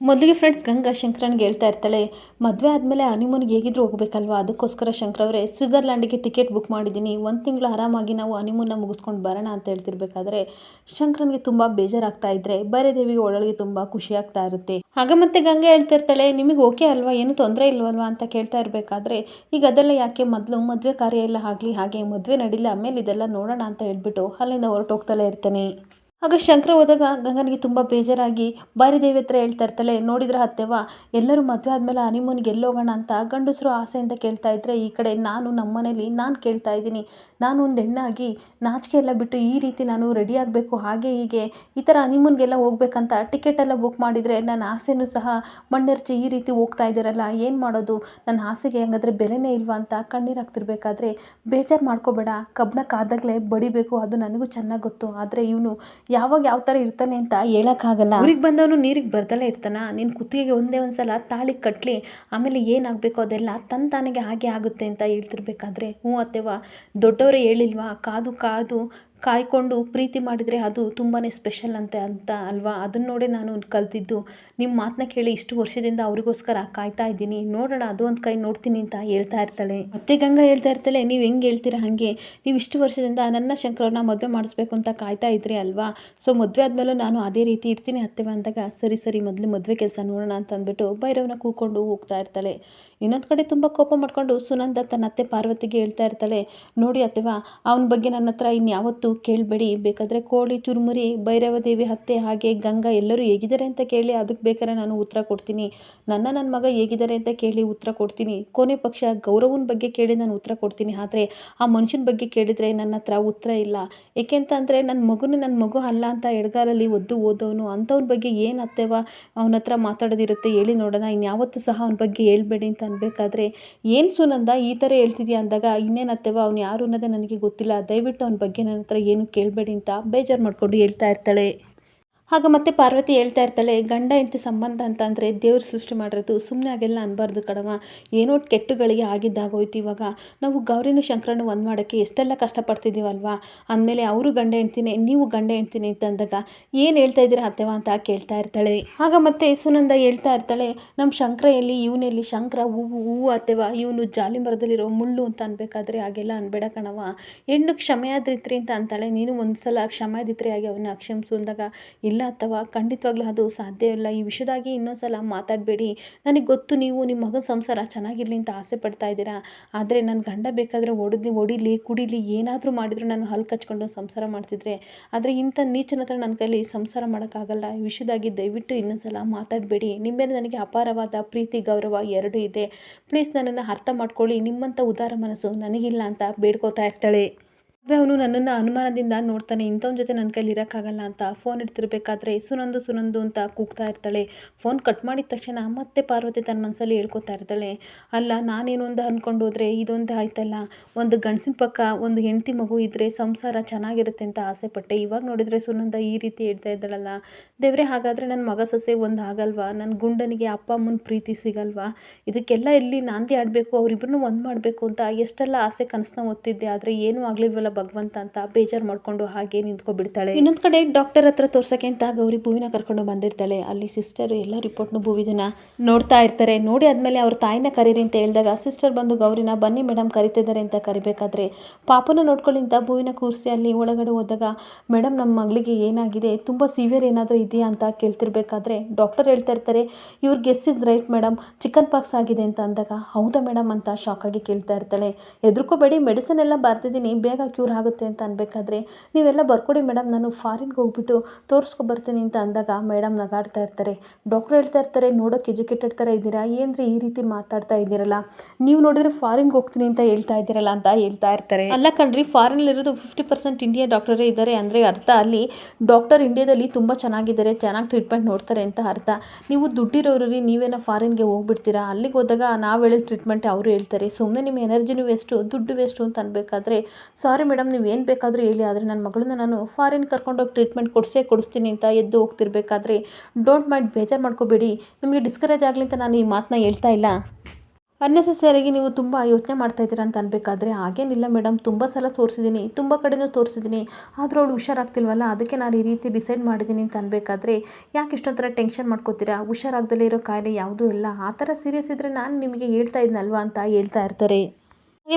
ಮೊದಲಿಗೆ ಫ್ರೆಂಡ್ಸ್ ಗಂಗಾ ಶಂಕರನ್ಗೆ ಹೇಳ್ತಾ ಇರ್ತಾಳೆ, ಮದುವೆ ಆದಮೇಲೆ ಹನಿಮೂನ್ಗೆ ಹೇಗಿದ್ರು ಹೋಗಬೇಕಲ್ವಾ? ಅದಕ್ಕೋಸ್ಕರ ಶಂಕರ್ ಅವರೇ, ಸ್ವಿಟ್ಜರ್ಲ್ಯಾಂಡಿಗೆ ಟಿಕೆಟ್ ಬುಕ್ ಮಾಡಿದ್ದೀನಿ. ಒಂದು ತಿಂಗಳು ಆರಾಮಾಗಿ ನಾವು ಹನಿಮೂನ್ನ ಮುಗಿಸ್ಕೊಂಡು ಬರೋಣ ಅಂತ ಹೇಳ್ತಿರ್ಬೇಕಾದ್ರೆ, ಶಂಕರನ್ಗೆ ತುಂಬ ಬೇಜಾರಾಗ್ತಾ ಇದ್ರೆ, ಬೇರೆ ದೇವಿಗೆ ಒಳಗೆ ತುಂಬ ಖುಷಿ ಆಗ್ತಾ ಇರುತ್ತೆ. ಆಗ ಮತ್ತೆ ಗಂಗೆ ಹೇಳ್ತಿರ್ತಾಳೆ ನಿಮಗೆ ಓಕೆ ಅಲ್ವಾ? ಏನು ತೊಂದರೆ ಇಲ್ವಲ್ವಾ? ಅಂತ ಕೇಳ್ತಾ ಇರಬೇಕಾದ್ರೆ, ಈಗ ಅದೆಲ್ಲ ಯಾಕೆ? ಮೊದಲು ಮದುವೆ ಕಾರ್ಯ ಎಲ್ಲ ಆಗಲಿ, ಹಾಗೆ ಮದುವೆ ನಡೀಲಿ, ಆಮೇಲೆ ಇದೆಲ್ಲ ನೋಡೋಣ ಅಂತ ಹೇಳ್ಬಿಟ್ಟು ಅಲ್ಲಿಂದ ಹೊರಟೋಗ್ತಲೇ ಇರ್ತಾನೆ. ಆಗ ಶಂಕರ ಹೋದಾಗ ಗಂಗನಿಗೆ ತುಂಬ ಬೇಜಾರಾಗಿ ಬಾರಿದೇವಿ ಹತ್ರ ಹೇಳ್ತಾ ಇರ್ತಾಳೆ, ನೋಡಿದ್ರೆ ಅತ್ತೆವ ಎಲ್ಲರೂ ಮದುವೆ ಆದಮೇಲೆ ಹನಿಮೂನ್ಗೆ ಎಲ್ಲೋಗೋಣ ಅಂತ ಗಂಡಸರು ಆಸೆಯಿಂದ ಕೇಳ್ತಾ ಇದ್ರೆ, ಈ ಕಡೆ ನಾನು ನಮ್ಮ ಮನೇಲಿ ನಾನು ಕೇಳ್ತಾ ಇದ್ದೀನಿ. ನಾನು ಒಂದು ಹೆಣ್ಣಾಗಿ ನಾಚಿಕೆ ಎಲ್ಲ ಬಿಟ್ಟು ಈ ರೀತಿ ನಾನು ರೆಡಿ ಆಗಬೇಕು, ಹಾಗೆ ಹೀಗೆ. ಈ ಥರ ಹನಿಮೂನ್ಗೆಲ್ಲ ಹೋಗ್ಬೇಕಂತ ಟಿಕೆಟ್ ಎಲ್ಲ ಬುಕ್ ಮಾಡಿದರೆ ನನ್ನ ಆಸೆನೂ ಸಹ ಮಣ್ಣೆರ್ಚಿ ಈ ರೀತಿ ಹೋಗ್ತಾ ಇದ್ದೀರಲ್ಲ, ಏನು ಮಾಡೋದು? ನನ್ನ ಆಸೆಗೆ ಹಂಗಾದ್ರೆ ಬೆಲೆನೇ ಇಲ್ವಾ ಅಂತ ಕಣ್ಣೀರು ಹಾಕ್ತಿರ್ಬೇಕಾದ್ರೆ ಬೇಜಾರು ಮಾಡ್ಕೋಬೇಡ. ಕಬ್ಬಣ ಕಾದಾಗಲೇ ಬಡಿಬೇಕು, ಅದು ನನಗೂ ಚೆನ್ನಾಗಿ ಗೊತ್ತು. ಆದರೆ ಇವನು ಯಾವಾಗ ಯಾವ ಥರ ಇರ್ತಾನೆ ಅಂತ ಹೇಳೋಕ್ಕಾಗಲ್ಲ. ಊರಿಗೆ ಬಂದವನು ನೀರಿಗೆ ಬರ್ದಲೇ ಇರ್ತಾನ. ನಿನ್ನ ಕುತ್ತಿಗೆಗೆ ಒಂದೇ ಒಂದು ಸಲ ತಾಳಿ ಕಟ್ಟಲಿ ಆಮೇಲೆ ಏನಾಗಬೇಕು ಅದೆಲ್ಲ ತನ್ನ ತಾನಿಗೆ ಹಾಗೆ ಆಗುತ್ತೆ ಅಂತ ಹೇಳ್ತಿರ್ಬೇಕಾದ್ರೆ, ಹ್ಞೂ ಅತ್ತೆವಾ ದೊಡ್ಡವರೇ ಹೇಳಿಲ್ವಾ, ಕಾದು ಕಾದು ಕಾಯ್ಕೊಂಡು ಪ್ರೀತಿ ಮಾಡಿದರೆ ಅದು ತುಂಬಾ ಸ್ಪೆಷಲ್ ಅಂತೆ ಅಂತ ಅಲ್ವಾ? ಅದನ್ನ ನೋಡೇ ನಾನು ಕಲ್ತಿದ್ದು. ನಿಮ್ಮ ಮಾತನ್ನ ಕೇಳಿ ಇಷ್ಟು ವರ್ಷದಿಂದ ಅವರಿಗೋಸ್ಕರ ಕಾಯ್ತಾ ಇದ್ದೀನಿ. ನೋಡೋಣ, ಅದು ಒಂದು ಕೈ ನೋಡ್ತೀನಿ ಅಂತ ಹೇಳ್ತಾ ಇರ್ತಾಳೆ. ಮತ್ತೆ ಗಂಗಾ ಹೇಳ್ತಾ ಇರ್ತಾಳೆ, ನೀವು ಹೆಂಗೆ ಹೇಳ್ತೀರಾ ಹಾಗೆ? ನೀವು ಇಷ್ಟು ವರ್ಷದಿಂದ ನನ್ನ ಶಂಕರವ್ರನ್ನ ಮದುವೆ ಮಾಡಿಸ್ಬೇಕು ಅಂತ ಕಾಯ್ತಾ ಇದ್ರಿ ಅಲ್ವಾ? ಸೊ ಮದುವೆ ಆದಮೇಲೂ ನಾನು ಅದೇ ರೀತಿ ಇರ್ತೀನಿ ಅತ್ತೆವ ಅಂದಾಗ ಸರಿ ಸರಿ, ಮೊದಲು ಮದುವೆ ಕೆಲಸ ನೋಡೋಣ ಅಂತ ಅಂದ್ಬಿಟ್ಟು ಭೈರವನ ಕೂಕೊಂಡು ಹೋಗ್ತಾ ಇರ್ತಾಳೆ. ಇನ್ನೊಂದು ಕಡೆ ತುಂಬ ಕೋಪ ಮಾಡಿಕೊಂಡು ಸುನಂದ ತನ್ನ ಅತ್ತೆ ಪಾರ್ವತಿಗೆ ಹೇಳ್ತಾ ಇರ್ತಾಳೆ, ನೋಡಿ ಅತ್ತೆವ ಅವನ ಬಗ್ಗೆ ನನ್ನ ಹತ್ರ ಇನ್ಯಾವತ್ತೂ ಕೇಳಬೇಡಿ. ಬೇಕಾದರೆ ಕೋಳಿ, ಚುರುಮುರಿ, ಭೈರವ ದೇವಿ ಅತ್ತೆ ಹಾಗೆ ಗಂಗಾ ಎಲ್ಲರೂ ಹೇಗಿದ್ದಾರೆ ಅಂತ ಕೇಳಿ ಅದಕ್ಕೆ ಬೇಕಾದ್ರೆ ನಾನು ಉತ್ತರ ಕೊಡ್ತೀನಿ. ನನ್ನ ನನ್ನ ಮಗ ಹೇಗಿದ್ದಾರೆ ಅಂತ ಕೇಳಿ ಉತ್ತರ ಕೊಡ್ತೀನಿ. ಕೊನೆ ಪಕ್ಷ ಗೌರವನ ಬಗ್ಗೆ ಕೇಳಿ ನಾನು ಉತ್ತರ ಕೊಡ್ತೀನಿ. ಆದರೆ ಆ ಮನುಷ್ಯನ ಬಗ್ಗೆ ಕೇಳಿದರೆ ನನ್ನ ಹತ್ರ ಉತ್ತರ ಇಲ್ಲ. ಏಕೆಂತಂದರೆ ನನ್ನ ಮಗುನ ನನ್ನ ಮಗು ಅಲ್ಲ ಅಂತ ಎಡಗಾಲಲ್ಲಿ ಒದ್ದು ಓದೋನು ಅಂಥವ್ನ ಬಗ್ಗೆ ಏನು ಅತ್ತೆವ ಅವನ ಹತ್ರ ಮಾತಾಡೋದಿರುತ್ತೆ ಹೇಳಿ ನೋಡೋಣ. ಇನ್ಯಾವತ್ತೂ ಸಹ ಅವನ ಬಗ್ಗೆ ಹೇಳ್ಬೇಡಿ ಅಂತ ಅನ್ಬೇಕಾದ್ರೆ, ಏನು ಸುನಂದ, ಈ ಥರ ಹೇಳ್ತಿದ್ಯಾ? ಅಂದಾಗ, ಇನ್ನೇನು ಅತ್ತೆವ ಅವ್ನು ಯಾರು ಅನ್ನೋದೇ ನನಗೆ ಗೊತ್ತಿಲ್ಲ. ದಯವಿಟ್ಟು ಅವನ ಬಗ್ಗೆ ನನ್ನ ಹತ್ರ ಏನು ಕೇಳಬೇಡಿ ಅಂತ ಬೇಜಾರು ಮಾಡಿಕೊಂಡು ಹೇಳ್ತಾ ಇರ್ತಾಳೆ. ಆಗ ಮತ್ತೆ ಪಾರ್ವತಿ ಹೇಳ್ತಾ ಇರ್ತಾಳೆ, ಗಂಡ ಹೆಂಡತಿ ಸಂಬಂಧ ಅಂತ ಅಂದರೆ ದೇವ್ರು ಸೃಷ್ಟಿ ಮಾಡಿರೋದು ಸುಮ್ಮನೆ ಹಾಗೆಲ್ಲ ಅನ್ಬಾರ್ದು ಕಣವ ಏನೋ ಕೆಟ್ಟುಗಳಿಗೆ ಆಗಿದ್ದಾಗೋಯ್ತು ಇವಾಗ. ನಾವು ಗೌರಿನೂ ಶಂಕರನು ಒಂದು ಮಾಡೋಕ್ಕೆ ಎಷ್ಟೆಲ್ಲ ಕಷ್ಟಪಡ್ತಿದ್ದೀವಲ್ವಾ? ಅಂದಮೇಲೆ ಅವರು ಗಂಡ ಹೆಂಡ್ತಿನೇ, ನೀವು ಗಂಡ ಹೆಂಡ್ತೀನಿ ಅಂತ ಅಂದಾಗ ಏನು ಹೇಳ್ತಾ ಇದ್ದೀರಾ ಅತ್ತೆವಾ ಅಂತ ಕೇಳ್ತಾ ಇರ್ತಾಳೆ. ಆಗ ಮತ್ತೆ ಸುನಂದ ಹೇಳ್ತಾ ಇರ್ತಾಳೆ ನಮ್ಮ ಶಂಕರ ಎಲ್ಲಿ ಇವನೆಲ್ಲಿ ಶಂಕರ ಹೂವು ಹೂವು ಅತ್ತೆವ ಇವನು ಜಾಲಿ ಮರದಲ್ಲಿರೋ ಮುಳ್ಳು ಅಂತ ಅನ್ಬೇಕಾದ್ರೆ ಹಾಗೆಲ್ಲ ಅನ್ಬೇಡ ಕಣವ ಹೆಣ್ಣು ಕ್ಷಮೆಯಾದಿತ್ರಿ ಅಂತ ಅಂತಾಳೆ, ನೀನು ಒಂದು ಸಲ ಕ್ಷಮೆಯಾದಿತ್ರಿ ಆಗಿ ಅವನ್ನ ಕ್ಷಮಿಸು ಅಂದಾಗ, ಇಲ್ಲ ಅಥವಾ ಖಂಡಿತವಾಗ್ಲೂ ಅದು ಸಾಧ್ಯ ಇಲ್ಲ. ಈ ವಿಷಯದಾಗಿ ಇನ್ನೊಂದು ಸಲ ಮಾತಾಡಬೇಡಿ. ನನಗೆ ಗೊತ್ತು ನೀವು ನಿಮ್ಮ ಮಗನ ಸಂಸಾರ ಚೆನ್ನಾಗಿರಲಿ ಅಂತ ಆಸೆ ಪಡ್ತಾ ಇದ್ದೀರಾ. ಆದರೆ ನನ್ನ ಗಂಡ ಬೇಕಾದರೆ ಒಡಲಿ ಹೊಡಿಲಿ ಕುಡಿಲಿ ಏನಾದರೂ ಮಾಡಿದ್ರು ನಾನು ಹಲ್ಲು ಕಚ್ಕೊಂಡು ಸಂಸಾರ ಮಾಡ್ತಿದ್ರೆ. ಆದರೆ ಇಂಥ ನೀಚನ ಹತ್ರ ನನ್ನ ಕೈಲಿ ಸಂಸಾರ ಮಾಡೋಕ್ಕಾಗಲ್ಲ. ಈ ವಿಷಯದಾಗಿ ದಯವಿಟ್ಟು ಇನ್ನೊಂದು ಸಲ ಮಾತಾಡಬೇಡಿ. ನಿಮ್ಮ ಮೇಲೆ ನನಗೆ ಅಪಾರವಾದ ಪ್ರೀತಿ, ಗೌರವ ಎರಡೂ ಇದೆ. ಪ್ಲೀಸ್ ನನ್ನನ್ನು ಅರ್ಥ ಮಾಡ್ಕೊಳ್ಳಿ. ನಿಮ್ಮಂಥ ಉದಾರ ಮನಸ್ಸು ನನಗಿಲ್ಲ ಅಂತ ಬೇಡ್ಕೋತಾ ಇರ್ತಾಳೆ. ಆದರೆ ಅವನು ನನ್ನನ್ನು ಅನುಮಾನದಿಂದ ನೋಡ್ತಾನೆ. ಇಂಥವ್ನ ಜೊತೆ ನನ್ನ ಕೈಲಿ ಇರೋಕ್ಕಾಗಲ್ಲ ಅಂತ ಫೋನ್ ಇಡ್ತಿರ್ಬೇಕಾದ್ರೆ ಸುನಂದು ಸುನಂದು ಅಂತ ಕೂಗ್ತಾ ಇರ್ತಾಳೆ. ಫೋನ್ ಕಟ್ ಮಾಡಿದ ತಕ್ಷಣ ಮತ್ತೆ ಪಾರ್ವತಿ ತನ್ನ ಮನಸ್ಸಲ್ಲಿ ಹೇಳ್ಕೊತಾ ಇರ್ತಾಳೆ. ಅಲ್ಲ, ನಾನೇನು ಒಂದು ಅಂದ್ಕೊಂಡು ಹೋದರೆ ಇದೊಂದು ಆಯ್ತಲ್ಲ? ಒಂದು ಗಂಡಸಿನ ಪಕ್ಕ ಒಂದು ಹೆಂಡತಿ ಮಗು ಇದ್ದರೆ ಸಂಸಾರ ಚೆನ್ನಾಗಿರುತ್ತೆ ಅಂತ ಆಸೆ ಪಟ್ಟೆ ಇವಾಗ ನೋಡಿದರೆ ಸುನಂದ ಈ ರೀತಿ ಹೇಳ್ತಾ ಇದ್ದಾಳಲ್ಲ. ದೇವ್ರೆ, ಹಾಗಾದರೆ ನನ್ನ ಮಗ ಸೊಸೆ ಒಂದು ಆಗಲ್ವಾ? ನನ್ನ ಗುಂಡನಿಗೆ ಅಪ್ಪ, ಅಮ್ಮನ ಪ್ರೀತಿ ಸಿಗಲ್ವಾ? ಇದಕ್ಕೆಲ್ಲ ಇಲ್ಲಿ ನಾಂದಿ ಆಡಬೇಕು? ಅವರಿಬ್ಬರನ್ನೂ ಒಂದು ಮಾಡಬೇಕು ಅಂತ ಎಷ್ಟೆಲ್ಲ ಆಸೆ ಕನಸನ್ನ ಓದ್ತಿದ್ದೆ ಆದರೆ ಏನೂ ಆಗಲಿಲ್ವಲ್ಲ ಭಗವಂತ ಅಂತ ಬೇಜಾರು ಮಾಡ್ಕೊಂಡು ಹಾಗೆ ನಿಂತ್ಕೊಬಿಡ್ತಾಳೆ. ಇನ್ನೊಂದು ಕಡೆ ಡಾಕ್ಟರ್ ಹತ್ರ ತೋರ್ಸಕ್ಕೆ ಅಂತ ಗೌರಿ ಭೂವಿನ ಕರ್ಕೊಂಡು ಬಂದಿರ್ತಾಳೆ. ಅಲ್ಲಿ ಸಿಸ್ಟರ್ ಎಲ್ಲ ರಿಪೋರ್ಟ್ನು ಭೂವಿದನ್ನ ನೋಡ್ತಾ ಇರ್ತಾರೆ. ನೋಡಿ ಆದಮೇಲೆ ಅವ್ರ ತಾಯಿನ ಕರೀರಿ ಅಂತ ಹೇಳಿದಾಗ ಸಿಸ್ಟರ್ ಬಂದು ಗೌರಿನ, ಬನ್ನಿ ಮೇಡಮ್ ಕರಿತಿದ್ದಾರೆ ಅಂತ ಕರಿಬೇಕಾದ್ರೆ. ಪಾಪನ ನೋಡ್ಕೊಳ್ಳಿ ಅಂತ ಭೂವಿನ ಕೂರಿಸಿ ಅಲ್ಲಿ ಒಳಗಡೆ ಹೋದಾಗ ಮೇಡಮ್ ನಮ್ಮ ಮಗಳಿಗೆ ಏನಾಗಿದೆ? ತುಂಬ ಸಿವಿಯರ್ ಏನಾದರೂ ಇದೆಯಾ ಅಂತ ಕೇಳ್ತಿರ್ಬೇಕಾದ್ರೆ ಡಾಕ್ಟರ್ ಹೇಳ್ತಾ ಇರ್ತಾರೆ, ಇವ್ರ guess is right madam chicken pox ಆಗಿದೆ ಅಂತ ಅಂದಾಗ, ಹೌದಾ ಮೇಡಮ್ ಅಂತ ಶಾಕಾಗಿ ಕೇಳ್ತಾ ಇರ್ತಾಳೆ. ಹೆದರ್ಕೋಬೇಡಿ ಮೆಡಿಸಿನ್ ಎಲ್ಲ ಬರ್ತಿದ್ದೀನಿ ಬೇಗ ಕ್ಯೂರ್ ಆಗುತ್ತೆ ಅಂತ ಅನ್ಬೇಕಾದ್ರೆ ನೀವೆಲ್ಲ ಬರ್ಕೊಡಿ ಮೇಡಮ್, ನಾನು ಫಾರಿನ್ಗೆ ಹೋಗ್ಬಿಟ್ಟು ತೋರಿಸ್ಕೊಬರ್ತೀನಿ ಅಂತ ಅಂದಾಗ ಮೇಡಮ್ ನಗಾಡ್ತಾ ಇರ್ತಾರೆ. ಡಾಕ್ಟ್ರು ಹೇಳ್ತಾ ಇರ್ತಾರೆ, ನೋಡೋಕೆ ಎಜುಕೇಟೆಡ್ ಥರ ಇದ್ದೀರಾ? ಏನ್ರಿ ಈ ರೀತಿ ಮಾತಾಡ್ತಾ ಇದ್ದೀರಲ್ಲ? ನೀವು ನೋಡಿದ್ರೆ ಫಾರಿನ್ಗೆ ಹೋಗ್ತೀನಿ ಅಂತ ಹೇಳ್ತಾ ಇದ್ದೀರಲ್ಲ ಅಂತ ಹೇಳ್ತಾ ಇರ್ತಾರೆ. ಅಲ್ಲ ಕಣ್ರಿ ಫಾರಿನಲ್ಲಿರೋದು ಫಿಫ್ಟಿ ಪರ್ಸೆಂಟ್ ಇಂಡಿಯಾ ಡಾಕ್ಟರೇ ಇದ್ದಾರೆ ಅಂದರೆ ಅರ್ಥ ಅಲ್ಲಿ ಡಾಕ್ಟರ್ ಇಂಡಿಯಾದಲ್ಲಿ ತುಂಬ ಚೆನ್ನಾಗಿದ್ದಾರೆ, ಚೆನ್ನಾಗಿ ಟ್ರೀಟ್ಮೆಂಟ್ ನೋಡ್ತಾರೆ ಅಂತ ಅರ್ಥ. ನೀವು ದುಡ್ಡಿರೋರು ರೀ, ನೀವೇನೋ ಫಾರಿನ್ಗೆ ಹೋಗ್ಬಿಡ್ತೀರಾ? ಅಲ್ಲಿಗೆ ಹೋದಾಗ ನಾವು ಹೇಳಿದ ಟ್ರೀಟ್ಮೆಂಟ್ ಅವರು ಹೇಳ್ತಾರೆ? ಸುಮ್ಮನೆ ನಿಮ್ಮ ಎನರ್ಜಿನೂ ವೇಸ್ಟು ದುಡ್ಡು ವೇಸ್ಟು ಅಂತ ಅನ್ಬೇಕಾದ್ರೆ ಸಾರಿ ಮೇಡಮ್, ನೀವು ಏನು ಬೇಕಾದರೂ ಹೇಳಿ. ಆದರೆ ನನ್ನ ಮಗಳನ್ನ ನಾನು ಫಾರಿನ್ ಕರ್ಕೊಂಡೋಗಿ ಟ್ರೀಟ್ಮೆಂಟ್ ಕೊಡಿಸೇ ಕೊಡಿಸ್ತೀನಿ ಅಂತ ಎದ್ದು ಹೋಗ್ತಿರ್ಬೇಕಾದ್ರೆ ಡೋಂಟ್ ಮೈಂಡ್ ಬೇಜಾರು ಮಾಡ್ಕೋಬೇಡಿ. ನಿಮಗೆ ಡಿಸ್ಕರೇಜ್ ಆಗಲಿ ಅಂತ ನಾನು ಈ ಮಾತನ್ನ ಹೇಳ್ತಾ ಇಲ್ಲ. ಅನ್ನೆಸೆಸರಿಯಾಗಿ ನೀವು ತುಂಬ ಯೋಚನೆ ಮಾಡ್ತಾ ಇದ್ದೀರಾ ಅಂತ ಅನ್ಬೇಕಾದ್ರೆ ಹಾಗೇನಿಲ್ಲ ಮೇಡಮ್. ತುಂಬ ಸಲ ತೋರಿಸಿದ್ದೀನಿ, ತುಂಬ ಕಡೆನೂ ತೋರಿಸಿದ್ದೀನಿ. ಆದರೂ ಅವಳು ಹುಷಾರಾಗ್ತಿಲ್ವಲ್ಲ? ಅದಕ್ಕೆ ನಾನು ಈ ರೀತಿ ಡಿಸೈಡ್ ಮಾಡಿದ್ದೀನಿ ಅಂತ ಅನ್ಬೇಕಾದ್ರೆ ಯಾಕೆ ಇಷ್ಟೊಂಥರ ಟೆನ್ಷನ್ ಮಾಡ್ಕೋತೀರಾ? ಹುಷಾರಾಗ್ದಲೇ ಇರೋ ಕಾಯಿಲೆ ಯಾವುದೂ ಇಲ್ಲ. ಆ ಥರ ಸೀರಿಯಸ್ ಇದ್ದರೆ ನಾನು ನಿಮಗೆ ಹೇಳ್ತಾ ಇದ್ನಲ್ವಾ ಅಂತ ಹೇಳ್ತಾ ಇರ್ತಾರೆ.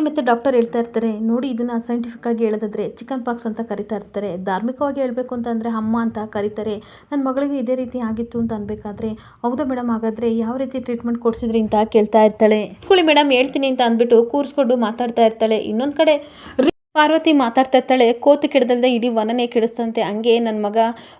ಮತ್ತು ಡಾಕ್ಟರ್ ಹೇಳ್ತಾ ಇರ್ತಾರೆ, ನೋಡಿ ಇದನ್ನು ಸೈಂಟಿಫಿಕ್ ಆಗಿ ಹೇಳೋದಾದ್ರೆ ಚಿಕನ್ ಪಾಕ್ಸ್ ಅಂತ ಕರಿತಾ ಇರ್ತಾರೆ, ಧಾರ್ಮಿಕವಾಗಿ ಹೇಳಬೇಕು ಅಂತಂದರೆ ಅಮ್ಮ ಅಂತ ಕರೀತಾರೆ ನನ್ನ ಮಗಳಿಗೆ ಇದೇ ರೀತಿ ಆಗಿತ್ತು ಅಂತ ಅನ್ಬೇಕಾದ್ರೆ, ಹೌದಾ ಮೇಡಮ್ ಹಾಗಾದರೆ ಯಾವ ರೀತಿ ಟ್ರೀಟ್ಮೆಂಟ್ ಕೊಡಿಸಿದ್ರಿ ಅಂತ ಕೇಳ್ತಾ ಇರ್ತಾಳೆ. ಕುಳಿ ಮೇಡಮ್ ಹೇಳ್ತೀನಿ ಅಂತ ಅಂದ್ಬಿಟ್ಟು ಕೂರಿಸ್ಕೊಂಡು ಮಾತಾಡ್ತಾ ಇರ್ತಾಳೆ. ಇನ್ನೊಂದು ಕಡೆ ಪಾರ್ವತಿ ಮಾತಾಡ್ತಾ ಇರ್ತಾಳೆ ಕೋತು ಕೆಡದಲ್ದೆ ಇಡೀ ವನನೇ ಕೆಡಿಸ್ತಂತೆ. ಹಂಗೆ ನನ್ನ ಮಗ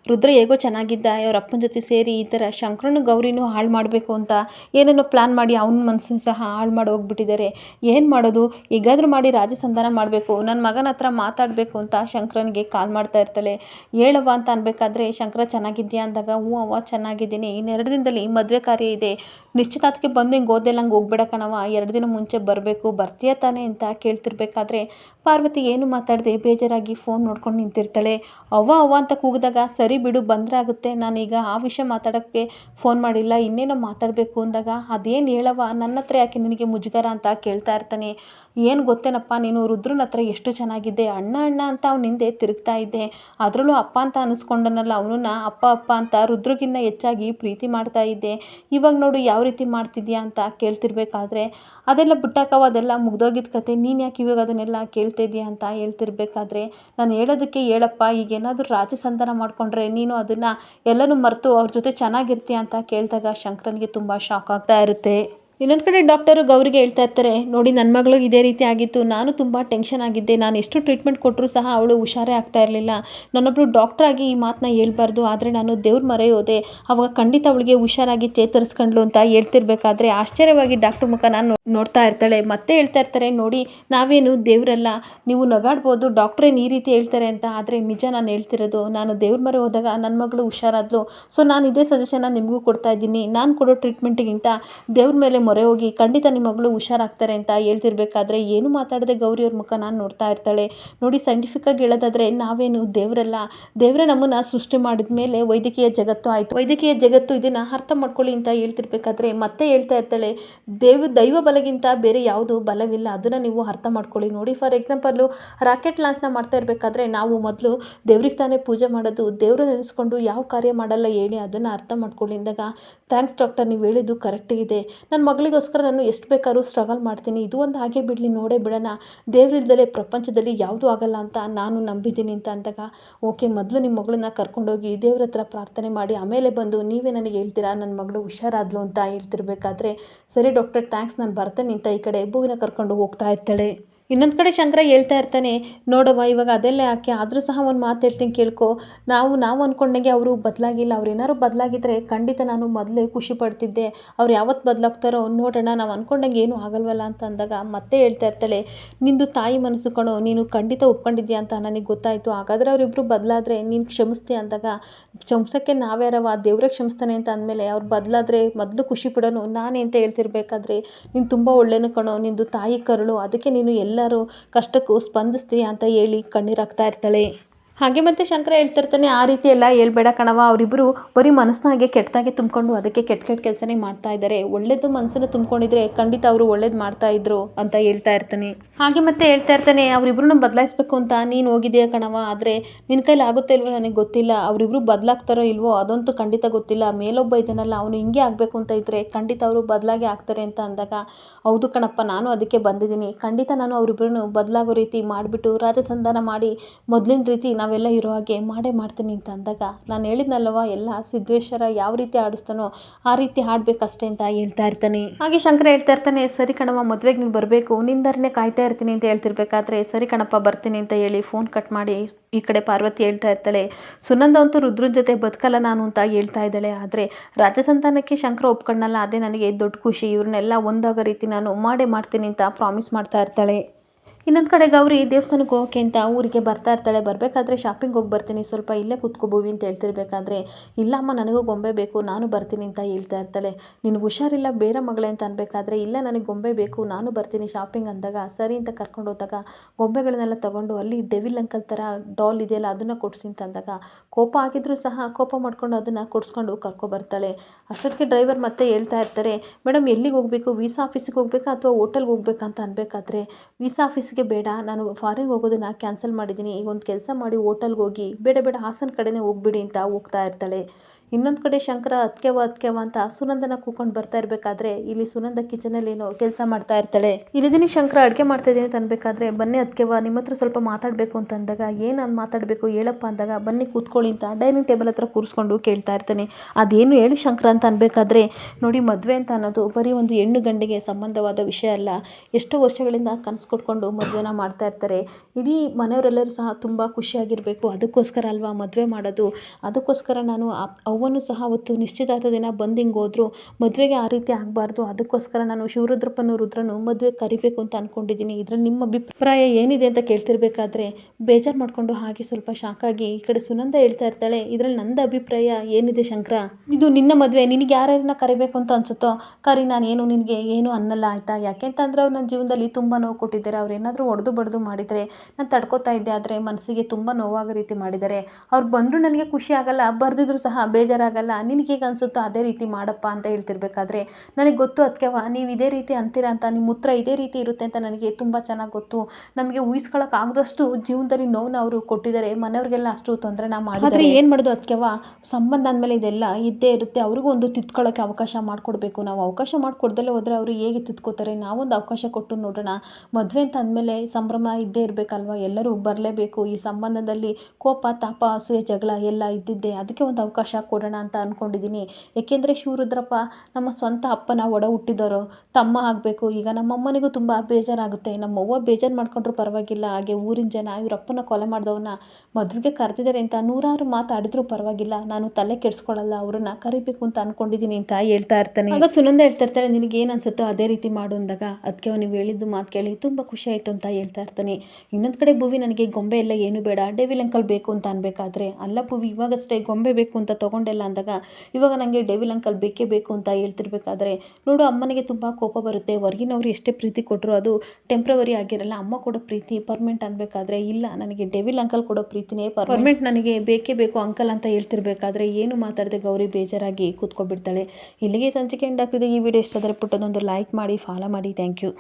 ರುದ್ರ ಹೇಗೋ ಚೆನ್ನಾಗಿದ್ದ. ಅವ್ರ ಅಪ್ಪನ ಜೊತೆ ಸೇರಿ ಈ ಥರ ಶಂಕರನು ಗೌರಿನೂ ಹಾಳು ಮಾಡಬೇಕು ಅಂತ ಏನೇನೋ ಪ್ಲ್ಯಾನ್ ಮಾಡಿ ಅವನ ಮನಸ್ಸನ್ನು ಸಹ ಹಾಳು ಮಾಡಿ ಹೋಗ್ಬಿಟ್ಟಿದ್ದಾರೆ ಏನು ಮಾಡೋದು? ಈಗಾದರೂ ಮಾಡಿ ರಾಜಸಂಧಾನ ಮಾಡಬೇಕು. ನನ್ನ ಮಗನ ಹತ್ರ ಮಾತಾಡಬೇಕು ಅಂತ ಶಂಕರನಿಗೆ ಕಾಲ್ ಮಾಡ್ತಾ ಇರ್ತಾಳೆ. ಹೇಳವ್ವ ಅಂತ ಅನ್ಬೇಕಾದ್ರೆ, ಶಂಕರ ಚೆನ್ನಾಗಿದ್ಯಾ? ಅಂದಾಗ, ಹ್ಞೂ ಅವ್ವ, ಚೆನ್ನಾಗಿದ್ದೀನಿ. ಇನ್ನೆರಡು ದಿನದಲ್ಲಿ ಮದುವೆ ಕಾರ್ಯ ಇದೆ. ನಿಶ್ಚಿತಾರ್ಥಕ್ಕೆ ಬಂದು ಹಿಂಗೆ ಓದೆಲ್ಲ ಹಂಗೆ ಹೋಗ್ಬೇಡ ಕಣವ ಎರಡು ದಿನ ಮುಂಚೆ ಬರಬೇಕು. ಬರ್ತೀಯ ತಾನೆ? ಅಂತ ಕೇಳ್ತಿರ್ಬೇಕಾದ್ರೆ ಪಾರ್ವತಿ ಏನು ಮಾತಾಡದೆ ಬೇಜಾರಾಗಿ ಫೋನ್ ನೋಡ್ಕೊಂಡು ನಿಂತಿರ್ತಾಳೆ. ಅವ್ವ ಅವ್ವ ಅಂತ ಕೂಗಿದಾಗ, ಸರಿ ಬಿಡು ಬಂದರಾಗುತ್ತೆ ನಾನೀಗ ಆ ವಿಷಯ ಮಾತಾಡೋಕ್ಕೆ ಫೋನ್ ಮಾಡಿಲ್ಲ. ಇನ್ನೇನೋ ಮಾತಾಡಬೇಕು ಅಂದಾಗ, ಅದೇನು ಹೇಳವ್ವ? ನನ್ನ ಹತ್ರ ಯಾಕೆ ನಿನಗೆ ಮುಜುಗರ ಅಂತ ಕೇಳ್ತಾ ಇರ್ತಾನೆ. ಏನು ಗೊತ್ತೇನಪ್ಪ, ನೀನು ರುದ್ರನ ಹತ್ರ ಎಷ್ಟು ಚೆನ್ನಾಗಿದ್ದೆ. ಅಣ್ಣ ಅಣ್ಣ ಅಂತ ಅವ್ನ ಹಿಂದೆ ತಿರುಗ್ತಾ ಇದ್ದೆ. ಅದರಲ್ಲೂ ಅಪ್ಪ ಅಂತ ಅನಿಸ್ಕೊಂಡನಲ್ಲ, ಅವನನ್ನ ಅಪ್ಪ ಅಪ್ಪ ಅಂತ ರುದ್ರಗಿನ್ನ ಹೆಚ್ಚಾಗಿ ಪ್ರೀತಿ ಮಾಡ್ತಾ ಇದ್ದೆ. ಇವಾಗ ನೋಡು, ಯಾವ ರೀತಿ ಮಾಡ್ತಿದ್ಯಾ ಅಂತ ಕೇಳ್ತಿರ್ಬೇಕಾದ್ರೆ, ಅದೆಲ್ಲ ಬಿಟ್ಟಾಕವ ಅದೆಲ್ಲ ಮುಗ್ದೋಗಿದ್ದ ಕತೆ. ನೀನು ಯಾಕೆ ಇವಾಗ ಅದನ್ನೆಲ್ಲ ಇದೀಯ ಅಂತ ಹೇಳ್ತಿರ್ಬೇಕಾದ್ರೆ, ನಾನು ಹೇಳೋದಕ್ಕೆ ಹೇಳಪ್ಪ ಈಗೇನಾದರೂ ರಾಜಸಂಧಾನ ಮಾಡಿಕೊಂಡ್ರೆ ನೀನು ಅದನ್ನು ಎಲ್ಲನೂ ಮರೆತು ಅವ್ರ ಜೊತೆ ಚೆನ್ನಾಗಿರ್ತೀಯ ಅಂತ ಕೇಳಿದಾಗ ಶಂಕರನಿಗೆ ತುಂಬ ಶಾಕ್ ಆಗ್ತಾ ಇರುತ್ತೆ. ಇನ್ನೊಂದು ಕಡೆ ಡಾಕ್ಟರು ಗೌರಿಗೆ ಹೇಳ್ತಾ ಇರ್ತಾರೆ, ನೋಡಿ ನನ್ನ ಮಗಳಿಗೆ ಇದೇ ರೀತಿ ಆಗಿತ್ತು, ನಾನು ತುಂಬ ಟೆನ್ಷನ್ ಆಗಿದ್ದೆ, ನಾನು ಎಷ್ಟು ಟ್ರೀಟ್ಮೆಂಟ್ ಕೊಟ್ಟರೂ ಸಹ ಅವಳು ಹುಷಾರೇ ಆಗ್ತಾ ಇರಲಿಲ್ಲ. ನಾನೊಬ್ಬಳು ಡಾಕ್ಟ್ರಾಗಿ ಈ ಮಾತನ್ನ ಹೇಳ್ಬಾರ್ದು, ಆದರೆ ನಾನು ದೇವ್ರ ಮರೆ ಹೋದೆ ಅವಾಗ ಖಂಡಿತ ಅವಳಿಗೆ ಹುಷಾರಾಗಿ ಚೇತರಿಸ್ಕೊಂಡ್ಲು ಅಂತ ಹೇಳ್ತಿರ್ಬೇಕಾದ್ರೆ ಆಶ್ಚರ್ಯವಾಗಿ ಡಾಕ್ಟ್ರ್ ಮುಖ ನಾನು ನೋಡ್ತಾ ಇರ್ತಾಳೆ. ಮತ್ತೆ ಹೇಳ್ತಾ ಇರ್ತಾರೆ, ನೋಡಿ, ನಾವೇನು ದೇವರಲ್ಲ, ನೀವು ನಗಾಡ್ಬೋದು ಡಾಕ್ಟ್ರೇನು ಈ ರೀತಿ ಹೇಳ್ತಾರೆ ಅಂತ, ಆದರೆ ನಿಜ ನಾನು ಹೇಳ್ತಿರೋದು, ನಾನು ದೇವ್ರ ಮರೆ ಹೋದಾಗ ನನ್ನ ಮಗಳು ಹುಷಾರಾದ್ಲು. ಸೊ, ನಾನು ಇದೇ ಸಜೆಷನ್ನ ನಿಮಗೂ ಕೊಡ್ತಾ ಇದ್ದೀನಿ. ನಾನು ಕೊಡೋ ಟ್ರೀಟ್ಮೆಂಟ್ಗಿಂತ ದೇವ್ರ ಮೇಲೆ ಮೊರೆ ಹೋಗಿ ಖಂಡಿತ ನಿಮ್ಮ ಮಗಳು ಹುಷಾರಾಗ್ತಾರೆ ಅಂತ ಹೇಳ್ತಿರ್ಬೇಕಾದ್ರೆ ಏನು ಮಾತಾಡದೆ ಗೌರಿ ಅವ್ರ ಮುಖ ನಾನು ನೋಡ್ತಾ ಇರ್ತಾಳೆ. ನೋಡಿ ಸೈಂಟಿಫಿಕ್ಕಾಗಿ ಹೇಳೋದಾದ್ರೆ ನಾವೇನು ದೇವರಲ್ಲ. ದೇವರೇ ನಮ್ಮನ್ನು ಸೃಷ್ಟಿ ಮಾಡಿದ ಮೇಲೆ ವೈದ್ಯಕೀಯ ಜಗತ್ತು ಆಯಿತು. ವೈದ್ಯಕೀಯ ಜಗತ್ತು ಇದನ್ನು ಅರ್ಥ ಮಾಡ್ಕೊಳ್ಳಿ ಅಂತ ಹೇಳ್ತಿರ್ಬೇಕಾದ್ರೆ ಮತ್ತೆ ಹೇಳ್ತಾ ಇರ್ತಾಳೆ. ದೇವ ದೈವ ಬಲಗಿಂತ ಬೇರೆ ಯಾವುದು ಬಲವಿಲ್ಲ. ಅದನ್ನು ನೀವು ಅರ್ಥ ಮಾಡ್ಕೊಳ್ಳಿ. ನೋಡಿ ಫಾರ್ ಎಕ್ಸಾಂಪಲ್ಲು ರಾಕೆಟ್ ಲಾಂಚ್ನ ಮಾಡ್ತಾ ಇರಬೇಕಾದ್ರೆ ನಾವು ಮೊದಲು ದೇವ್ರಿಗೆ ತಾನೇ ಪೂಜೆ ಮಾಡೋದು. ದೇವರು ನೆನೆಸ್ಕೊಂಡು ಯಾವ ಕಾರ್ಯ ಮಾಡಲ್ಲ ಹೇಳಿ ಅದನ್ನು ಅರ್ಥ ಮಾಡ್ಕೊಳ್ಳಿ ಅಂದಾಗ ಥ್ಯಾಂಕ್ಸ್ ಡಾಕ್ಟರ್ ನೀವು ಹೇಳಿದ್ದು ಕರೆಕ್ಟಿಗಿದೆ ನನ್ನ ಮಗಳಿಗೋಸ್ಕರ ನಾನು ಎಷ್ಟು ಬೇಕಾದ್ರೂ ಸ್ಟ್ರಗಲ್ ಮಾಡ್ತೀನಿ. ಇದು ಒಂದು ಹಾಗೆ ಬಿಡಲಿ, ನೋಡೇ ಬಿಡೋಣ. ದೇವರಿಲ್ದಲೇ ಪ್ರಪಂಚದಲ್ಲಿ ಯಾವುದೂ ಆಗಲ್ಲ ಅಂತ ನಾನು ನಂಬಿದ್ದೀನಿ ಅಂತ ಅಂದಾಗ, ಓಕೆ, ಮೊದಲು ನಿಮ್ಮ ಮಗಳನ್ನ ಕರ್ಕೊಂಡೋಗಿ ದೇವ್ರ ಹತ್ರ ಪ್ರಾರ್ಥನೆ ಮಾಡಿ, ಆಮೇಲೆ ಬಂದು ನೀವೇ ನನಗೆ ಹೇಳ್ತೀರಾ ನನ್ನ ಮಗಳು ಹುಷಾರಾದ್ಲು ಅಂತ ಹೇಳ್ತಿರ್ಬೇಕಾದ್ರೆ, ಸರಿ ಡಾಕ್ಟರ್, ಥ್ಯಾಂಕ್ಸ್, ನಾನು ಬರ್ತೇನೆ ಅಂತ ಈ ಕಡೆ ಹೆಬ್ಬುವಿನ ಕರ್ಕೊಂಡು ಹೋಗ್ತಾ ಇರ್ತಾಳೆ. ಇನ್ನೊಂದು ಕಡೆ ಶಂಕರ ಹೇಳ್ತಾ ಇರ್ತಾನೆ, ನೋಡವ್ವ, ಇವಾಗ ಅದೆಲ್ಲ ಯಾಕೆ? ಆದರೂ ಸಹ ಒಂದು ಮಾತು ಹೇಳ್ತೀನಿ ಕೇಳ್ಕೊ. ನಾವು ನಾವು ಅಂದ್ಕೊಂಡಂಗೆ ಅವರು ಬದಲಾಗಿಲ್ಲ. ಅವ್ರು ಏನಾದ್ರು ಬದಲಾಗಿದ್ದರೆ ಖಂಡಿತ ನಾನು ಮೊದಲೇ ಖುಷಿ ಪಡ್ತಿದ್ದೆ. ಅವ್ರು ಯಾವತ್ತು ಬದಲಾಗ್ತಾರೋ ನೋಡೋಣ. ನಾವು ಅಂದ್ಕೊಂಡಂಗೆ ಏನೂ ಆಗಲ್ವಲ್ಲ ಅಂತ ಅಂದಾಗ ಮತ್ತೆ ಹೇಳ್ತಾ ಇರ್ತಾಳೆ, ನಿಂದು ತಾಯಿ ಮನಸ್ಸು ಕಣೋ, ನೀನು ಖಂಡಿತ ಒಪ್ಕೊಂಡಿದ್ಯಾ ಅಂತ ನನಗೆ ಗೊತ್ತಾಯಿತು. ಹಾಗಾದರೆ ಅವರಿಬ್ಬರು ಬದಲಾದರೆ ನೀನು ಕ್ಷಮಿಸ್ತೀಯ ಅಂದಾಗ, ಕ್ಷಮಿಸೋಕ್ಕೆ ನಾವ್ಯಾರವ ದೇವರೇ ಕ್ಷಮಿಸ್ತಾನೆ ಅಂತ ಅಂದಮೇಲೆ ಅವ್ರು ಬದಲಾದರೆ ಮೊದಲು ಖುಷಿ ಪಡೋನು ನಾನೇ ಅಂತ ಹೇಳ್ತಿರ್ಬೇಕಾದ್ರೆ, ನೀನು ತುಂಬ ಒಳ್ಳೆಯನು ಕಣೋ, ನಿಂದು ತಾಯಿ ಕರುಳು, ಅದಕ್ಕೆ ನೀನು ಎಲ್ಲರೂ ಕಷ್ಟಕ್ಕೂ ಸ್ಪಂದಿಸ್ತೀಯ ಅಂತ ಹೇಳಿ ಕಣ್ಣೀರಾಗ್ತಾ ಇರ್ತಾಳೆ. ಹಾಗೆ ಮತ್ತೆ ಶಂಕರ ಹೇಳ್ತಿರ್ತಾನೆ ಆ ರೀತಿ ಎಲ್ಲ ಹೇಳ್ಬೇಡ ಕಣವ ಅವರಿಬ್ಬರು ಬರೀ ಮನಸ್ಸಿನಾಗೆ ಕೆಟ್ಟದಾಗೆ ತುಂಬಿಕೊಂಡು ಅದಕ್ಕೆ ಕೆಟ್ಟ ಕೆಟ್ಟ ಕೆಲಸನೇ ಮಾಡ್ತಾ ಇದ್ದಾರೆ ಒಳ್ಳೇದು ಮನಸ್ಸನ್ನು ತುಂಬಿಕೊಂಡಿದ್ರೆ ಖಂಡಿತ ಅವರು ಒಳ್ಳೇದು ಮಾಡ್ತಾ ಇದ್ರು ಅಂತ ಹೇಳ್ತಾ ಇರ್ತಾನೆ. ಹಾಗೆ ಮತ್ತೆ ಹೇಳ್ತಾ ಇರ್ತಾನೆ ಅವರಿಬ್ಬರನ್ನ ಬದಲಾಯಿಸ್ಬೇಕು ಅಂತ ನೀನು ಹೋಗಿದೆಯಾ ಕಣವ ಆದರೆ ನಿನ್ನ ಕೈಲಿ ಆಗುತ್ತೆ ಇಲ್ವೋ ನನಗೆ ಗೊತ್ತಿಲ್ಲ. ಅವರಿಬ್ಬರು ಬದಲಾಗ್ತಾರೋ ಇಲ್ವೋ ಅದಂತೂ ಖಂಡಿತ ಗೊತ್ತಿಲ್ಲ. ಮೇಲೊಬ್ಬ ಇದ್ದಾನಲ್ಲ, ಅವನು ಹಿಂಗೆ ಆಗಬೇಕು ಅಂತ ಇದ್ದರೆ ಖಂಡಿತ ಅವರು ಬದಲಾಗಿ ಆಗ್ತಾರೆ ಅಂತ ಅಂದಾಗ, ಹೌದು ಕಣಪ್ಪ, ನಾನು ಅದಕ್ಕೆ ಬಂದಿದ್ದೀನಿ. ಖಂಡಿತ ನಾನು ಅವರಿಬ್ಬರನ್ನು ಬದಲಾಗೋ ರೀತಿ ಮಾಡಿಬಿಟ್ಟು ರಾಜಸಂಧಾನ ಮಾಡಿ ಮೊದಲಿನ ರೀತಿ ನಾವೆಲ್ಲ ಇರೋ ಹಾಗೆ ಮಾಡೇ ಮಾಡ್ತೀನಿ ಅಂತ ಅಂದಾಗ ನಾನು ಹೇಳಿದ್ನಲ್ವ, ಎಲ್ಲ ಸಿದ್ದೇಶ್ವರ ಯಾವ ರೀತಿ ಆಡಿಸ್ತಾನೋ ಆ ರೀತಿ ಆಡ್ಬೇಕಷ್ಟೇ ಅಂತ ಹೇಳ್ತಾ ಇರ್ತಾನೆ. ಹಾಗೆ ಶಂಕರ ಹೇಳ್ತಾ ಇರ್ತಾನೆ, ಸರಿ ಕಣವ ಮದುವೆಗೆ ನೀನು ಬರಬೇಕು, ನಿಂದರನೇ ಕಾಯ್ತಾ ಇರ್ತೀನಿ ಅಂತ ಹೇಳ್ತಿರ್ಬೇಕಾದ್ರೆ, ಸರಿ ಕಣಪ್ಪ, ಬರ್ತೀನಿ ಅಂತ ಹೇಳಿ ಫೋನ್ ಕಟ್ ಮಾಡಿ ಈ ಕಡೆ ಪಾರ್ವತಿ ಹೇಳ್ತಾ ಇರ್ತಾಳೆ. ಸುನಂದ ಅಂತೂ ರುದ್ರನ ಜೊತೆ ಬದುಕಲ್ಲ ನಾನು ಅಂತ ಹೇಳ್ತಾ ಇದ್ದಾಳೆ. ಆದರೆ ರಾಜಸಂತಾನಕ್ಕೆ ಶಂಕರ ಒಪ್ಕೊಂಡಲ್ಲ ಅದೇ ನನಗೆ ದೊಡ್ಡ ಖುಷಿ. ಇವ್ರನ್ನೆಲ್ಲ ಒಂದಾಗೋ ರೀತಿ ನಾನು ಮಾಡೇ ಮಾಡ್ತೀನಿ ಅಂತ ಪ್ರಾಮಿಸ್ ಮಾಡ್ತಾ ಇರ್ತಾಳೆ. ಇನ್ನೊಂದು ಕಡೆ ಗೌರಿ ದೇವಸ್ಥಾನಕ್ಕೆ ಹೋಗೋಕೆ ಅಂತ ಊರಿಗೆ ಬರ್ತಾ ಇರ್ತಾಳೆ, ಬರಬೇಕಾದ್ರೆ ಶಾಪಿಂಗ್ ಹೋಗಿ ಬರ್ತೀನಿ, ಸ್ವಲ್ಪ ಇಲ್ಲೇ ಕೂತ್ಕೋ ಭೂವಿ ಅಂತ ಹೇಳ್ತಿರ್ಬೇಕಾದ್ರೆ, ಇಲ್ಲಮ್ಮ, ನನಗೂ ಗೊಂಬೆ ಬೇಕು, ನಾನು ಬರ್ತೀನಿ ಅಂತ ಹೇಳ್ತಾ ಇರ್ತಾಳೆ. ನಿನಗೆ ಹುಷಾರಿಲ್ಲ, ಬೇರೆ ಮಗಳೇ ಅಂತ ಅನ್ಬೇಕಾದ್ರೆ, ಇಲ್ಲ, ನನಗೆ ಗೊಂಬೆ ಬೇಕು, ನಾನು ಬರ್ತೀನಿ ಶಾಪಿಂಗ್ ಅಂದಾಗ, ಸರಿ ಅಂತ ಕರ್ಕೊಂಡು ಹೋದಾಗ, ಗೊಂಬೆಗಳನ್ನೆಲ್ಲ ತೊಗೊಂಡು ಅಲ್ಲಿ ಡೆವಿಲ್ ಅಂಕಲ್ ಥರ ಡಾಲ್ ಇದೆಯಲ್ಲ, ಅದನ್ನು ಕೊಡಿಸಿ ಅಂತ ಅಂದಾಗ, ಕೋಪ ಆಗಿದ್ರೂ ಸಹ ಕೋಪ ಮಾಡ್ಕೊಂಡು ಅದನ್ನು ಕೊಡಿಸ್ಕೊಂಡು ಕರ್ಕೊಬರ್ತಾಳೆ ಅಷ್ಟೊತ್ತಿಗೆ ಡ್ರೈವರ್ ಮತ್ತೆ ಹೇಳ್ತಾ ಇರ್ತಾರೆ, ಮೇಡಮ್, ಎಲ್ಲಿಗೆ ಹೋಗಬೇಕು? ವೀಸಾ ಆಫೀಸಿಗೆ ಹೋಗ್ಬೇಕಾ ಅಥವಾ ಹೋಟೆಲ್ಗೆ ಹೋಗ್ಬೇಕಾ? ಅಂತ ಅನ್ಬೇಕಾದ್ರೆ ವೀಸಾ ಆಫೀಸಿಗೆ ಬೇಡ, ನಾನು ಫಾರಿನ್ ಹೋಗೋದನ್ನ ಕ್ಯಾನ್ಸಲ್ ಮಾಡಿದ್ದೀನಿ, ಈಗ ಒಂದು ಕೆಲಸ ಮಾಡಿ ಓಟಲ್ಗೆ ಹೋಗಿ, ಬೇಡ ಬೇಡ ಹಾಸನ ಕಡೆನೇ ಹೋಗ್ಬಿಡಿ ಅಂತ ಹೋಗ್ತಾ ಇರ್ತಾಳೆ. ಇನ್ನೊಂದು ಕಡೆ ಶಂಕರ ಅತ್ಕೆವ ಅತ್ಕೆವ ಅಂತ ಸುನಂದನ ಕೂಕೊಂಡು ಬರ್ತಾ ಇರಬೇಕಾದ್ರೆ ಇಲ್ಲಿ ಸುನಂದ ಕಿಚನಲ್ಲಿ ಏನೋ ಕೆಲಸ ಮಾಡ್ತಾ ಇರ್ತಾಳೆ. ಇಲ್ಲಿದ್ದೀನಿ ಶಂಕರ ಅಡುಗೆ ಮಾಡ್ತಾ ಇದ್ದೀನಿ ಅಂತ ಬನ್ನಿ ಅತ್ಕೆವ ನಿಮ್ಮ ಹತ್ರ ಸ್ವಲ್ಪ ಮಾತಾಡಬೇಕು ಅಂತ ಅಂದಾಗ, ಏನು ನಾನು ಮಾತಾಡಬೇಕು, ಹೇಳಪ್ಪ ಅಂದಾಗ ಬನ್ನಿ ಕೂತ್ಕೊಳ್ಳಿ ಅಂತ ಡೈನಿಂಗ್ ಟೇಬಲ್ ಹತ್ರ ಕೂರಿಸ್ಕೊಂಡು ಕೇಳ್ತಾ ಇರ್ತಾನೆ. ಅದೇನು ಹೇಳು ಶಂಕರ ಅಂತ ಅನ್ಬೇಕಾದ್ರೆ, ನೋಡಿ ಮದುವೆ ಅಂತ ಅನ್ನೋದು ಬರೀ ಒಂದು ಹೆಣ್ಣು ಗಂಡಿಗೆ ಸಂಬಂಧವಾದ ವಿಷಯ ಅಲ್ಲ. ಎಷ್ಟೋ ವರ್ಷಗಳಿಂದ ಕನಸು ಕೊಟ್ಕೊಂಡು ಮದುವೆನ ಮಾಡ್ತಾ ಇರ್ತಾರೆ. ಇಡೀ ಮನೆಯವರೆಲ್ಲರೂ ಸಹ ತುಂಬ ಖುಷಿಯಾಗಿರಬೇಕು. ಅದಕ್ಕೋಸ್ಕರ ಅಲ್ವಾ ಮದುವೆ ಮಾಡೋದು? ಅದಕ್ಕೋಸ್ಕರ ನಾನು ಅವ್ವನು ಸಹ ಅವತ್ತು ನಿಶ್ಚಿತಾರ್ಥ ದಿನ ಬಂದು ಹಿಂಗೋದ್ರು ಮದುವೆಗೆ ಆ ರೀತಿ ಆಗಬಾರ್ದು. ಅದಕ್ಕೋಸ್ಕರ ನಾನು ಶಿವರುದ್ರಪ್ಪನು ರುದ್ರನು ಮದುವೆ ಕರಿಬೇಕು ಅಂತ ಅಂದ್ಕೊಂಡಿದ್ದೀನಿ ಇದ್ರಲ್ಲಿ ನಿಮ್ಮ ಅಭಿಪ್ರಾಯ ಏನಿದೆ ಅಂತ ಕೇಳ್ತಿರ್ಬೇಕಾದ್ರೆ ಬೇಜಾರು ಮಾಡಿಕೊಂಡು ಹಾಗೆ ಸ್ವಲ್ಪ ಶಾಕಾಗಿ ಈ ಕಡೆ ಸುನಂದ ಹೇಳ್ತಾ ಇರ್ತಾಳೆ. ಇದರಲ್ಲಿ ನಂದು ಅಭಿಪ್ರಾಯ ಏನಿದೆ ಶಂಕರ? ಇದು ನಿನ್ನ ಮದುವೆ. ನಿನಗೆ ಯಾರ್ಯಾರನ್ನ ಕರಿಬೇಕು ಅಂತ ಅನ್ಸುತ್ತೋ? ಕರಿ, ನಾನು ಏನು ನಿನಗೆ ಏನು ಅನ್ನಲ್ಲ ಆಯಿತಾ? ಯಾಕೆಂತಂದ್ರೆ ಅವ್ರು ನನ್ನ ಜೀವನದಲ್ಲಿ ತುಂಬ ನೋವು ಕೊಟ್ಟಿದ್ದಾರೆ. ಅವ್ರು ಏನಾದರೂ ಹೊಡೆದು ಬಡ್ದು ಮಾಡಿದರೆ ನಾನು ತಡ್ಕೋತಾ ಇದ್ದೆ. ಆದರೆ ಮನಸ್ಸಿಗೆ ತುಂಬ ನೋವಾಗ ರೀತಿ ಮಾಡಿದ್ದಾರೆ. ಅವ್ರು ಬಂದರೂ ನನಗೆ ಖುಷಿ ಆಗಲ್ಲ. ಬರೆದಿದ್ರು ಸಹ ಬೇಜಾರಾಗಲ್ಲ ನಿನಗೆ ಹೇಗೆ ಅನಿಸುತ್ತೋ ಅದೇ ರೀತಿ ಮಾಡಪ್ಪ ಅಂತ ಹೇಳ್ತಿರ್ಬೇಕಾದ್ರೆ, ನನಗೆ ಗೊತ್ತು ಅದಕ್ಕೆವ ನೀವು ಇದೇ ರೀತಿ ಅಂತೀರ ಅಂತ ನಿಮ್ಮ ಉತ್ತರ ಇದೇ ರೀತಿ ಇರುತ್ತೆ ಅಂತ ನನಗೆ ತುಂಬ ಚೆನ್ನಾಗಿ ಗೊತ್ತು. ನಮಗೆ ಊಹಿಸ್ಕೊಳಕ್ಕೆ ಆಗದಷ್ಟು ಜೀವನದಲ್ಲಿ ನೋವನ್ನ ಅವರು ಕೊಟ್ಟಿದ್ದಾರೆ, ಮನೆಯವ್ರಿಗೆಲ್ಲ ಅಷ್ಟು ತೊಂದರೆನ ಮಾಡಿದ್ರೆ ಏನು ಮಾಡೋದು ಅದಕ್ಕೆವ ಸಂಬಂಧ ಅಂದಮೇಲೆ ಇದೆಲ್ಲ ಇದ್ದೇ ಇರುತ್ತೆ, ಅವ್ರಿಗೂ ಒಂದು ತಿತ್ಕೊಳ್ಳೋಕ್ಕೆ ಅವಕಾಶ ಮಾಡಿಕೊಡ್ಬೇಕು. ನಾವು ಅವಕಾಶ ಮಾಡಿಕೊಡ್ದಲ್ಲೇ ಹೋದರೆ ಅವರು ಹೇಗೆ ತಿತ್ಕೋತಾರೆ, ನಾವೊಂದು ಅವಕಾಶ ಕೊಟ್ಟು ನೋಡೋಣ. ಮದುವೆ ಅಂತ ಅಂದಮೇಲೆ ಸಂಭ್ರಮ ಇದ್ದೇ ಇರಬೇಕಲ್ವ, ಎಲ್ಲರೂ ಬರಲೇಬೇಕು. ಈ ಸಂಬಂಧದಲ್ಲಿ ಕೋಪ, ತಾಪ, ಅಸೂಯೆ, ಜಗಳ ಎಲ್ಲ ಇದ್ದಿದ್ದೆ, ಅದಕ್ಕೆ ಒಂದು ಅವಕಾಶ ಕೊಡೋಣ ಅಂತ ಅಂದ್ಕೊಂಡಿದ್ದೀನಿ ಏಕೆಂದರೆ ಶಿವರುದ್ರಪ್ಪ ನಮ್ಮ ಸ್ವಂತ ಅಪ್ಪನ ಒಡ ಹುಟ್ಟಿದವರು, ತಮ್ಮ ಆಗಬೇಕು. ಈಗ ನಮ್ಮಮ್ಮನಿಗೂ ತುಂಬ ಬೇಜಾರಾಗುತ್ತೆ. ನಮ್ಮವ್ವ ಬೇಜಾರು ಮಾಡ್ಕೊಂಡ್ರೂ ಪರವಾಗಿಲ್ಲ. ಹಾಗೆ ಊರಿನ ಜನ ಇವರಪ್ಪನ ಕೊಲೆ ಮಾಡಿದವನ್ನ ಮದುವೆಗೆ ಕರೆದಿದ್ದಾರೆ ಅಂತ ನೂರಾರು ಮಾತಾಡಿದ್ರು ಪರವಾಗಿಲ್ಲ. ನಾನು ತಲೆ ಕೆಡಿಸ್ಕೊಳ್ಳಲ್ಲ ಅವ್ರನ್ನ ಕರಿಬೇಕು ಅಂತ ಅಂದ್ಕೊಂಡಿದ್ದೀನಿ ಅಂತ ಹೇಳ್ತಾ ಇರ್ತಾನೆ. ಆಗ ಸುನಂದ ಹೇಳ್ತಾ ಇರ್ತಾರೆ ನಿನಗೆ ಏನು ಅನ್ಸುತ್ತೋ ಅದೇ ರೀತಿ ಮಾಡು ಅಂದಾಗ. ಅದಕ್ಕೆ ಅವನಿಗೆ ಹೇಳಿದ್ದು ಮಾತು ಕೇಳಿ ತುಂಬ ಖುಷಿ ಆಯಿತು ಅಂತ ಹೇಳ್ತಾ ಇರ್ತಾನೆ. ಇನ್ನೊಂದು ಕಡೆ ಭೂವಿ ನನಗೆ ಗೊಂಬೆ ಎಲ್ಲ ಏನು ಬೇಡ. ಡೇವಿಲ್ ಅಂಕಲ್ ಬೇಕು ಅಂತ ಅನ್ಬೇಕಾದ್ರೆ, ಅಲ್ಲ ಭೂವಿ, ಇವಾಗಷ್ಟೇ ಗೊಂಬೆ ಬೇಕು ಅಂತ ತೊಗೊಂಡೆಲ್ಲ ಅಂದಾಗ ಇವಾಗ ನನಗೆ ಡೇವಿಲ್ ಅಂಕಲ್ ಬೇಕೇ ಬೇಕು ಅಂತ ಹೇಳ್ತಿರ್ಬೇಕಾದ್ರೆ, ನೋಡು ಅಮ್ಮನಿಗೆ ತುಂಬ ಕೋಪ ಬರುತ್ತೆ, ಹೊರಗಿನವ್ರು ಎಷ್ಟೇ ಪ್ರೀತಿ ಕೊಟ್ಟರು ಅದು ಟೆಂಪ್ರವರಿ ಆಗಿರಲ್ಲ, ಅಮ್ಮ ಕೊಡೋ ಪ್ರೀತಿ ಪರ್ಮೆಂಟ್ ಅನ್ಬೇಕಾದ್ರೆ ಇಲ್ಲ, ನನಗೆ ಡೇವಿಲ್ ಅಂಕಲ್ ಕೊಡೋ ಪ್ರೀತಿನೇ ಪರ್ಮೆಂಟ್ ನನಗೆ ಬೇಕೇ ಬೇಕು ಅಂಕಲ್ ಅಂತ ಹೇಳ್ತಿರ್ಬೇಕಾದ್ರೆ ಏನು ಮಾತಾಡದೆ ಗೌರಿ ಬೇಜಾರಾಗಿ ಕೂತ್ಕೊಬಿಡ್ತಾಳೆ ಇಲ್ಲಿಗೆ ಸಂಚಿಕೆ ಎಂಡ್ ಆಗ್ತಿದೆ, ಈ ವಿಡಿಯೋ ಇಷ್ಟ ಆದರೆ ಪುಟ್ಟದೊಂದು ಲೈಕ್ ಮಾಡಿ ಫಾಲೋ ಮಾಡಿ ಥ್ಯಾಂಕ್ ಯು